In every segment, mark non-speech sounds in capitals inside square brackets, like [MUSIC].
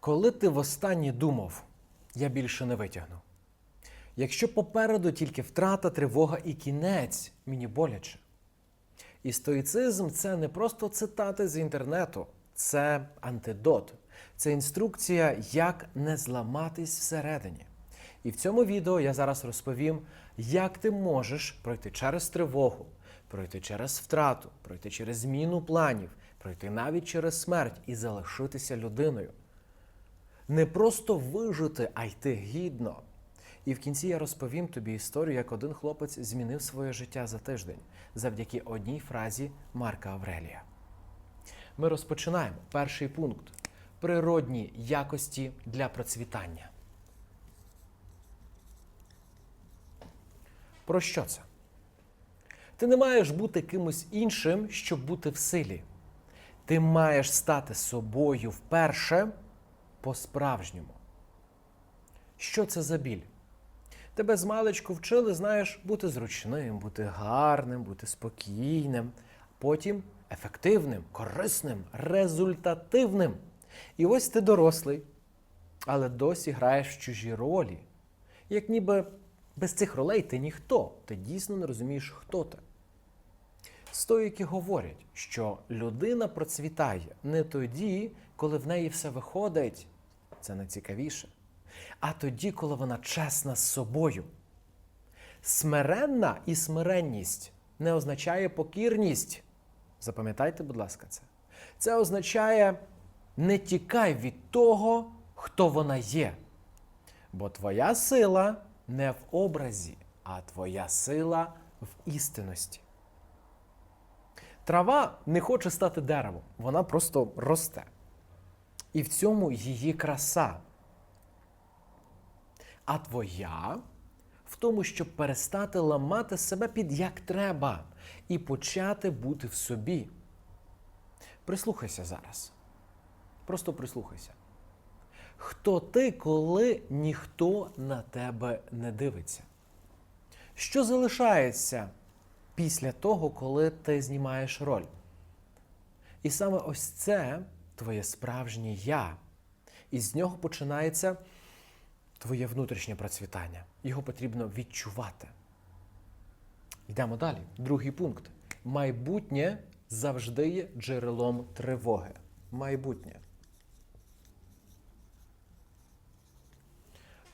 Коли ти востаннє думав, я більше не витягну. Якщо попереду тільки втрата, тривога і кінець, мені боляче. І стоїцизм це не просто цитати з інтернету, це антидот, це інструкція, як не зламатись всередині. І в цьому відео я зараз розповім, як ти можеш пройти через тривогу, пройти через втрату, пройти через зміну планів, пройти навіть через смерть і залишитися людиною. Не просто вижити, а йти гідно. І в кінці я розповім тобі історію, як один хлопець змінив своє життя за тиждень завдяки одній фразі Марка Аврелія. Ми розпочинаємо. Перший пункт природні якості для процвітання. Про що це? Ти не маєш бути кимось іншим, щоб бути в силі. Ти маєш стати собою вперше по-справжньому. Що це за біль? Тебе з маличку вчили, знаєш, бути зручним, бути гарним, бути спокійним, потім ефективним, корисним, результативним. І ось ти дорослий, але досі граєш в чужі ролі. Як ніби без цих ролей ти ніхто, ти дійсно не розумієш, хто ти. Стоїки говорять, що людина процвітає не тоді, коли в неї все виходить, це найцікавіше, а тоді, коли вона чесна з собою. Смиренна і смиренність не означає покірність. Запам'ятайте, будь ласка, це. Це означає не тікай від того, хто вона є. Бо твоя сила не в образі, а твоя сила в істинності. Трава не хоче стати деревом, вона просто росте. І в цьому її краса. А твоя в тому, щоб перестати ламати себе під як треба і почати бути в собі. Прислухайся зараз. Просто прислухайся. Хто ти, коли ніхто на тебе не дивиться? Що залишається після того, коли ти знімаєш роль? І саме ось це твоє справжнє я. І з нього починається твоє внутрішнє процвітання. Його потрібно відчувати. Йдемо далі. Другий пункт. Майбутнє завжди є джерелом тривоги. Майбутнє.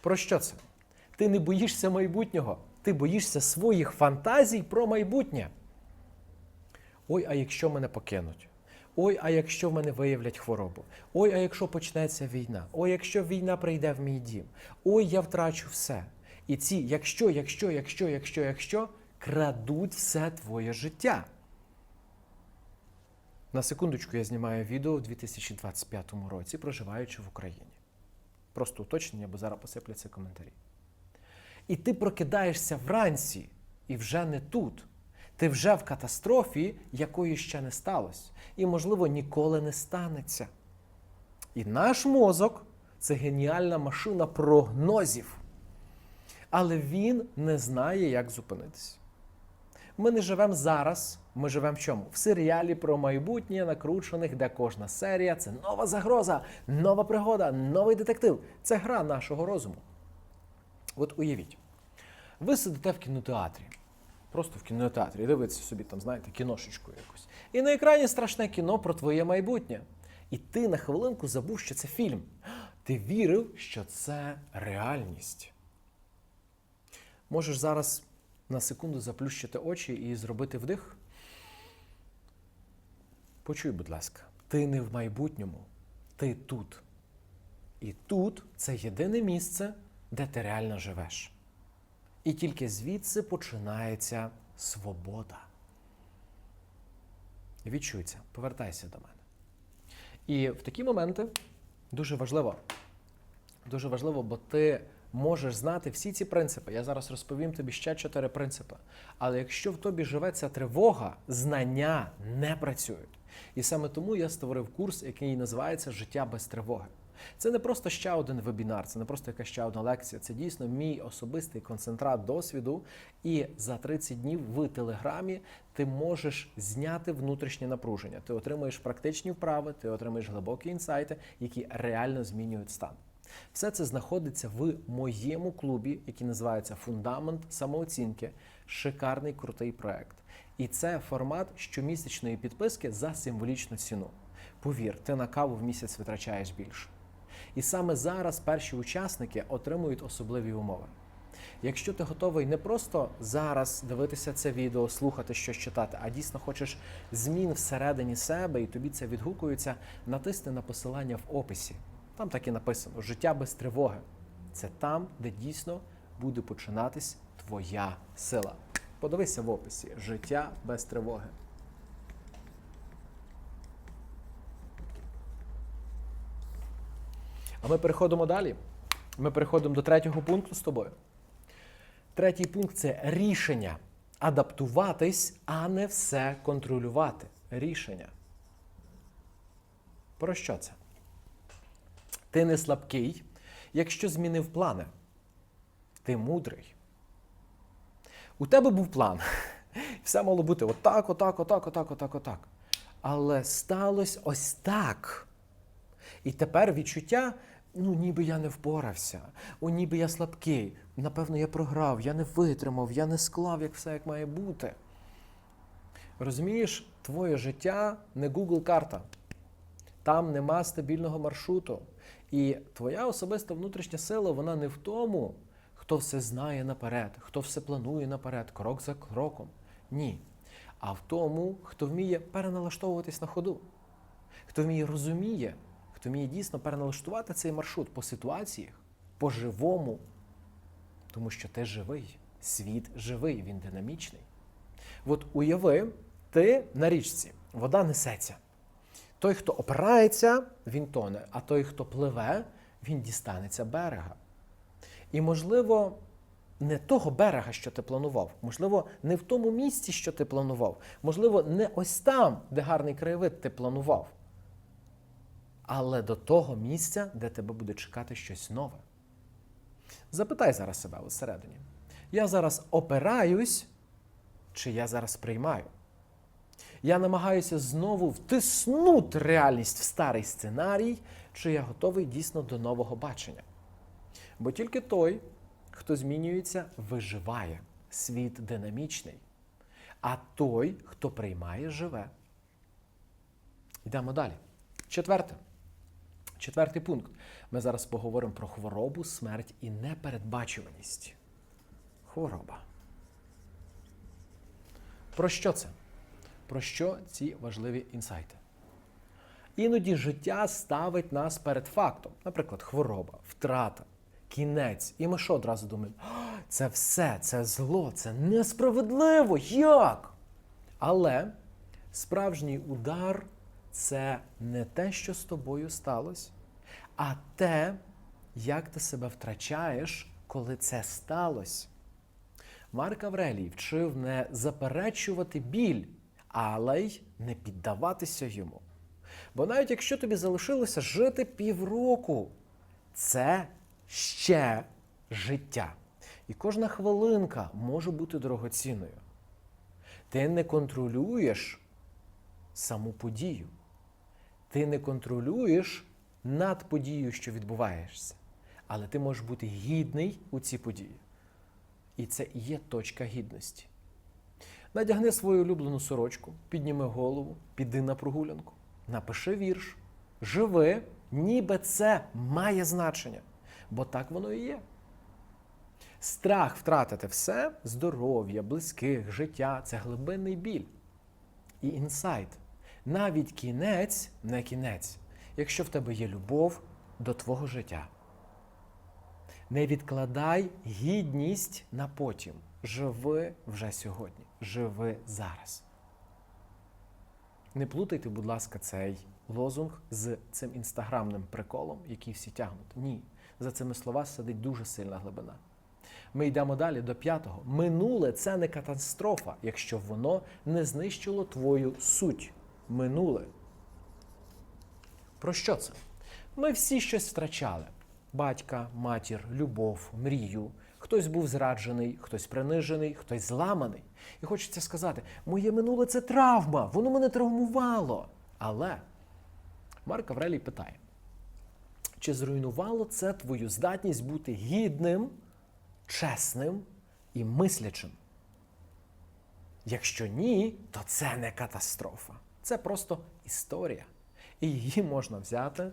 Про що це? Ти не боїшся майбутнього, ти боїшся своїх фантазій про майбутнє. Ой, а якщо мене покинуть? Ой, а якщо в мене виявлять хворобу? Ой, а якщо почнеться війна? Ой, якщо війна прийде в мій дім? Ой, я втрачу все. І ці якщо, якщо, якщо, якщо, якщо крадуть все твоє життя. На секундочку я знімаю відео у 2025 році, проживаючи в Україні. Просто уточнення, бо зараз посипляться коментарі. І ти прокидаєшся вранці і вже не тут. Ти вже в катастрофі, якої ще не сталося. І, можливо, ніколи не станеться. І наш мозок це геніальна машина прогнозів. Але він не знає, як зупинитися. Ми не живемо зараз, ми живемо в чому? В серіалі про майбутнє накручених, де кожна серія це нова загроза, нова пригода, новий детектив. Це гра нашого розуму. От уявіть, ви сидите в кінотеатрі, просто в кінотеатрі, і дивитеся собі там, знаєте, кіношечку якусь. І на екрані страшне кіно про твоє майбутнє. І ти на хвилинку забув, що це фільм. Ти вірив, що це реальність. Можеш зараз на секунду заплющити очі і зробити вдих. Почуй, будь ласка, ти не в майбутньому, ти тут. І тут це єдине місце, де ти реально живеш. І тільки звідси починається свобода. Відчуй це, повертайся до мене. І в такі моменти дуже важливо, дуже важливо, бо ти можеш знати всі ці принципи. Я зараз розповім тобі ще чотири принципи. Але якщо в тобі живе ця тривога, знання не працюють. І саме тому я створив курс, який називається Життя без тривоги. Це не просто ще один вебінар, це не просто якась ще одна лекція. Це дійсно мій особистий концентрат досвіду. І за 30 днів в телеграмі ти можеш зняти внутрішнє напруження. Ти отримуєш практичні вправи, ти отримаєш глибокі інсайти, які реально змінюють стан. Все це знаходиться в моєму клубі, який називається Фундамент самооцінки. Шикарний крутий проект. І це формат щомісячної підписки за символічну ціну. Повір, ти на каву в місяць витрачаєш більше. І саме зараз перші учасники отримують особливі умови. Якщо ти готовий не просто зараз дивитися це відео, слухати щось читати, а дійсно хочеш змін всередині себе, і тобі це відгукується, натисни на посилання в описі. Там так і написано: життя без тривоги. Це там, де дійсно буде починатись твоя сила. Подивися в описі життя без тривоги. А ми переходимо далі. Ми переходимо до третього пункту з тобою. Третій пункт це рішення. Адаптуватись, а не все контролювати. Рішення. Про що це? Ти не слабкий, якщо змінив плани. Ти мудрий. У тебе був план. [LAUGHS] Все мало бути отак, отак, отак, отак, отак, отак. Але сталося ось так. І тепер відчуття, ну ніби я не впорався, о, ніби я слабкий, напевно, я програв, я не витримав, я не склав як все як має бути. Розумієш, твоє життя не Google карта. Там нема стабільного маршруту. І твоя особиста внутрішня сила, вона не в тому, хто все знає наперед, хто все планує наперед, крок за кроком. Ні. А в тому, хто вміє переналаштовуватись на ходу, хто вміє розуміє, хто вміє дійсно переналаштувати цей маршрут по ситуаціях, по живому. Тому що ти живий, світ живий, він динамічний. От уяви, ти на річці, вода несеться. Той, хто опирається, він тоне, а той, хто пливе, він дістанеться берега. І, можливо, не того берега, що ти планував, можливо, не в тому місці, що ти планував, можливо, не ось там, де гарний краєвид ти планував, але до того місця, де тебе буде чекати щось нове. Запитай зараз себе всередині. Я зараз опираюсь, чи я зараз приймаю? Я намагаюся знову втиснути реальність в старий сценарій, чи я готовий дійсно до нового бачення. Бо тільки той, хто змінюється, виживає. Світ динамічний. А той, хто приймає, живе. Йдемо далі. Четверте. Четвертий пункт. Ми зараз поговоримо про хворобу, смерть і непередбачуваність. Хвороба. Про що це? Про що ці важливі інсайти? Іноді життя ставить нас перед фактом, наприклад, хвороба, втрата, кінець. І ми що одразу думаємо, це все, це зло, це несправедливо. Як? Але справжній удар це не те, що з тобою сталося, а те, як ти себе втрачаєш, коли це сталося. Марк Аврелій вчив не заперечувати біль, але й не піддаватися йому. Бо навіть якщо тобі залишилося жити півроку, це ще життя. І кожна хвилинка може бути дорогоцінною. Ти не контролюєш саму подію. Ти не контролюєш над подією, що відбуваєшся. Але ти можеш бути гідний у цій події. І це є точка гідності. Надягни свою улюблену сорочку, підніми голову, піди на прогулянку, напиши вірш, живи, ніби це має значення. Бо так воно і є. Страх втратити все здоров'я, близьких, життя це глибинний біль. І інсайт. Навіть кінець не кінець, якщо в тебе є любов до твого життя. Не відкладай гідність на потім. Живи вже сьогодні. Живи зараз. Не плутайте, будь ласка, цей лозунг з цим інстаграмним приколом, який всі тягнуть. Ні. За цими слова сидить дуже сильна глибина. Ми йдемо далі до п'ятого. Минуле це не катастрофа, якщо воно не знищило твою суть. Минуле. Про що це? Ми всі щось втрачали: батька, матір, любов, мрію. Хтось був зраджений, хтось принижений, хтось зламаний. І хочеться сказати, моє минуле це травма, воно мене травмувало. Але Марк Аврелій питає: чи зруйнувало це твою здатність бути гідним, чесним і мислячим? Якщо ні, то це не катастрофа. Це просто історія. І її можна взяти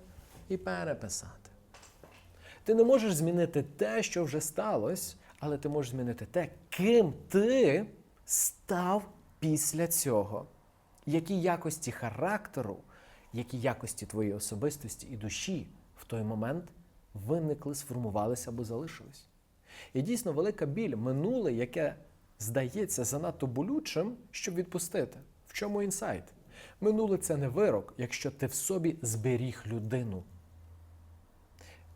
і переписати. Ти не можеш змінити те, що вже сталося, але ти можеш змінити те, ким ти став після цього. Які якості характеру, які якості твоєї особистості і душі в той момент виникли, сформувалися або залишились. І дійсно велика біль минуле, яке здається занадто болючим, щоб відпустити. В чому інсайт? Минуле це не вирок, якщо ти в собі зберіг людину.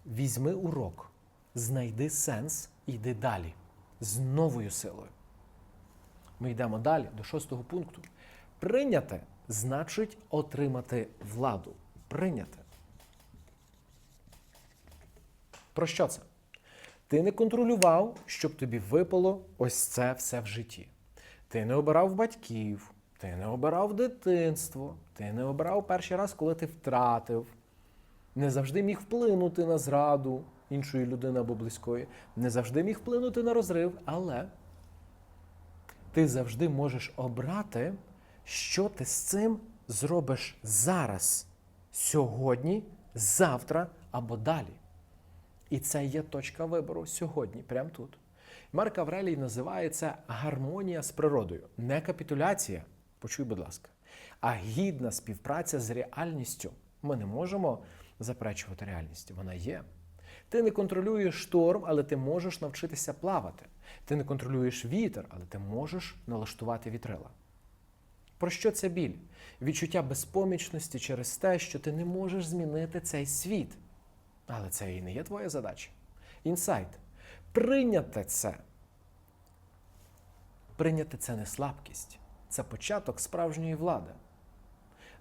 Візьми урок, знайди сенс і йди далі з новою силою. Ми йдемо далі до шостого пункту. Прийняти значить отримати владу. Прийняти. Про що це? Ти не контролював, щоб тобі випало ось це все в житті. Ти не обирав батьків, ти не обирав дитинство, ти не обирав перший раз, коли ти втратив, не завжди міг вплинути на зраду іншої людини або близької, не завжди міг вплинути на розрив, але ти завжди можеш обрати, що ти з цим зробиш зараз, сьогодні, завтра або далі. І це є точка вибору сьогодні, прямо тут. Марк Аврелій називає це гармонія з природою, не капітуляція, почуй, будь ласка, а гідна співпраця з реальністю. Ми не можемо заперечувати реальність, вона є. Ти не контролюєш шторм, але ти можеш навчитися плавати. Ти не контролюєш вітер, але ти можеш налаштувати вітрила. Про що це біль? Відчуття безпомічності через те, що ти не можеш змінити цей світ. Але це і не є твоя задача. Інсайт. Прийняти це. Прийняти це не слабкість, це початок справжньої влади.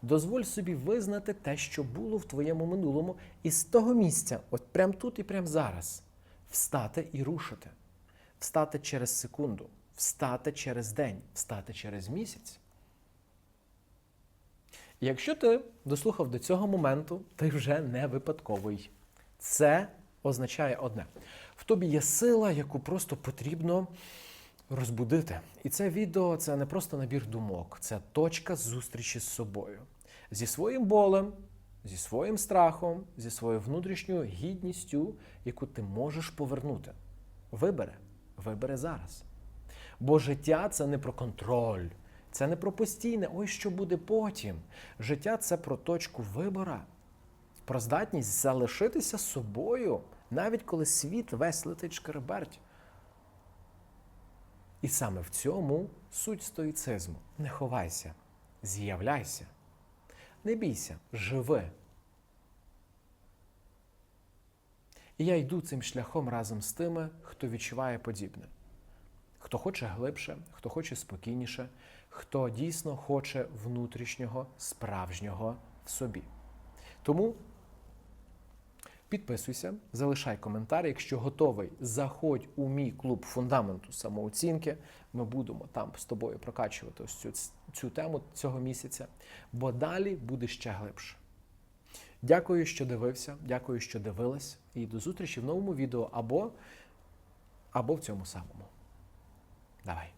Дозволь собі визнати те, що було в твоєму минулому, і з того місця, от прямо тут і прямо зараз, встати і рушити. Встати через секунду, встати через день, встати через місяць. Якщо ти дослухав до цього моменту, ти вже не випадковий. Це означає одне: в тобі є сила, яку просто потрібно розбудити. І це відео це не просто набір думок, це точка зустрічі з собою, зі своїм болем, зі своїм страхом, зі своєю внутрішньою гідністю, яку ти можеш повернути. Вибери, вибери зараз. Бо життя це не про контроль, це не про постійне, ой, що буде потім. Життя це про точку вибора, про здатність залишитися собою, навіть коли світ весь летить шкереберть. І саме в цьому суть стоїцизму. Не ховайся, з'являйся, не бійся, живи. І я йду цим шляхом разом з тими, хто відчуває подібне. Хто хоче глибше, хто хоче спокійніше, хто дійсно хоче внутрішнього, справжнього в собі. Тому підписуйся, залишай коментар. Якщо готовий, заходь у мій клуб фундаменту самооцінки. Ми будемо там з тобою прокачувати ось цю, цю тему цього місяця, бо далі буде ще глибше. Дякую, що дивився, дякую, що дивилась, і до зустрічі в новому відео або, або в цьому самому. Давай.